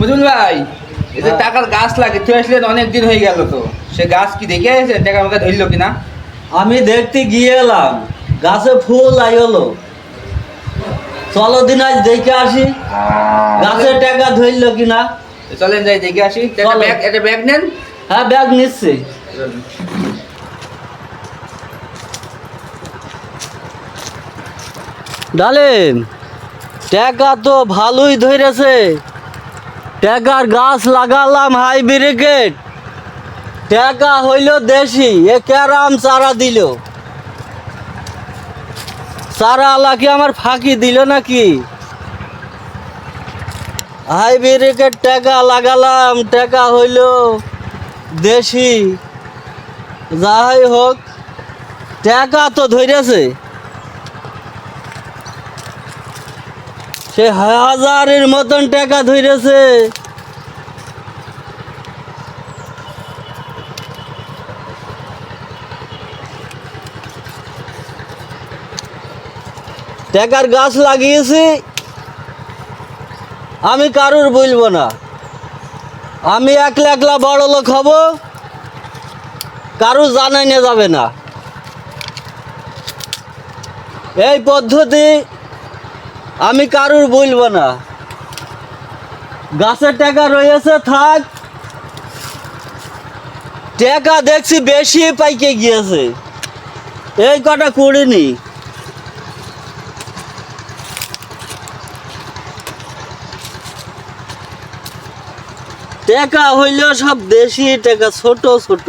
বুঝুন ভাই এই যে হ্যাঁ। টাকার গাছ লাগে তুই আসলেন অনেক দিন হয়ে গেল তো। সে গাছ কি দেখে আছে টাকা আমাকে ধরলো কিনা। আমি দেখতে গিয়ে এলাম গাছে ফুল আইলো চলো দিন আজ দেখে আসি গাছের টাকা ধরলো কিনা। চলেন যাই দেখে আসি। একটা ব্যাগ একটা ব্যাগ নেন। হ্যাঁ ব্যাগ নিচ্ছি। ডালেম টাকা তো ভালোই ধরেছে। টাকার গাছ লাগালাম, হাই ব্রিগেড। টাকা হইল দেশি, এ ক্যারাম চারা দিল। চারা আলাকে আমার ফাঁকি দিল নাকি? হাই ব্রিগেড, টাকা লাগালাম, টাকা হইল দেশি। যাই হোক, টাকা তো ধরেছে। সে হাজারের মতন টাকা ধরেছে। টাকার গাছ লাগিয়েছি, আমি কারুর বলব না। আমি একলা একলা বড় লোক হব কারু জানাই না যাবে না। এই পদ্ধতি আমি কারুর বলব না। গাছের টাকা রয়েছে, থাক। টাকা দেখছি বেশি পাইকে গিয়েছে। এই কটা করিনি টাকা হইলেও সব দেশি টাকা ছোট ছোট।